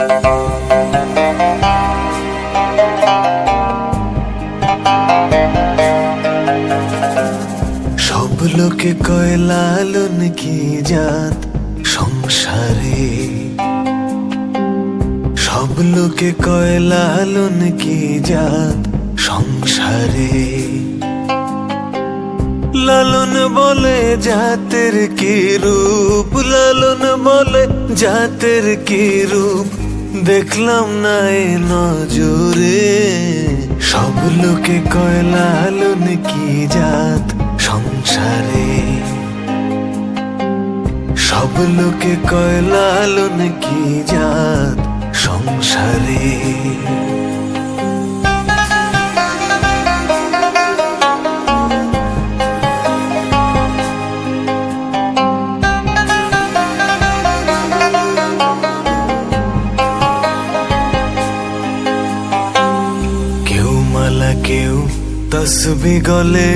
সব লোকে কয়, লালন কি জাত সংসারে? সব লোকে কয়, লালন কি জাত সংসারে? লালন বলে জাতের কি রূপ? লালন বলে জাতের কি রূপ? দেখলাম না এ নজরে। সব লোকে কয়লালন কি জাত সংসারে? সব লোকে কয়লালন কি জাত সংসারে? তসবি গলে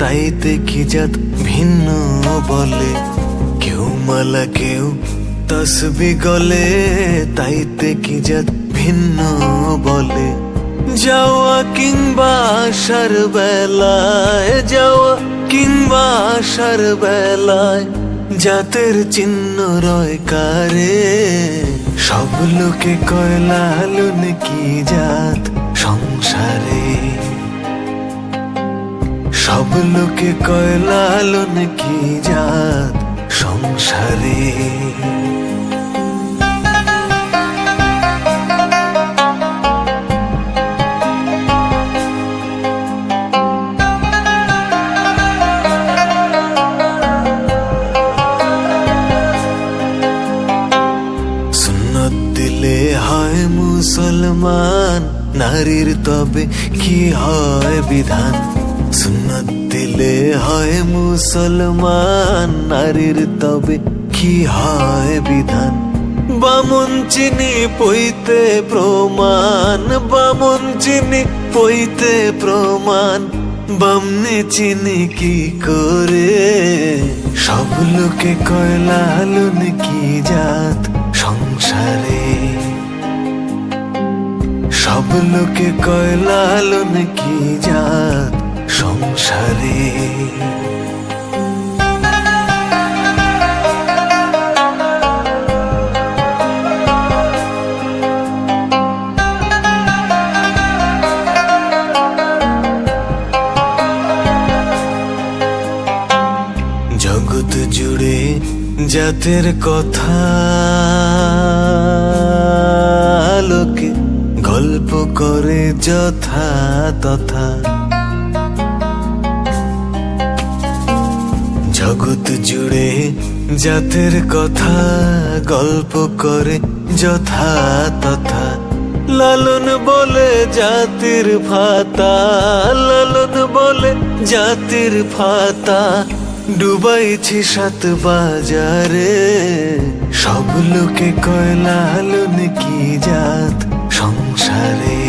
তাইতে কি জাত ভিন্ন বলে। কেউ মালা, কেউ তসবি গলে তাইতে কি জাত ভিন্ন বলে। যাওয়া কিংবা আসার বেলায়, যাওয়া কিংবা আসার বেলায়, জাতের চিহ্ন রয় কারে। সব লোকে কয়, লালন কি জাত সংসারে? সব লোকে কয়, লালন কি জাত সংসারে? দিলে হয় মুসলমান, নারীর তবে কি হয় বিধান? সুন্নত দিলে হয় মুসলমান নারীর তবে কি হয় বিধান বামন চিনি পইতে প্রমাণ বামন চিনি পইতে প্রমাণ বামনে চিনি কি করে সব লোকে কয় লালন কি জাত সংসারে সব লোকে কয় লালন কি জাত সংসারে। জগৎ জুড়ে জাতের কথা লোকে গল্প করে যথা তথা। জগৎ জুড়ে জাতের কথা, গল্প করে যথা তথা। লালন বলে জাতির ফাতা লালন বলে জাতির ফাতা ডুবাইছি সাত বাজারে, সব লোকে কয় লালন কি জাত সংসারে।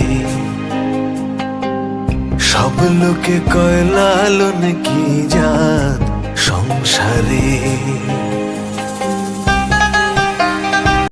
সব লোকে কয় লালন কি জাত সংসারে।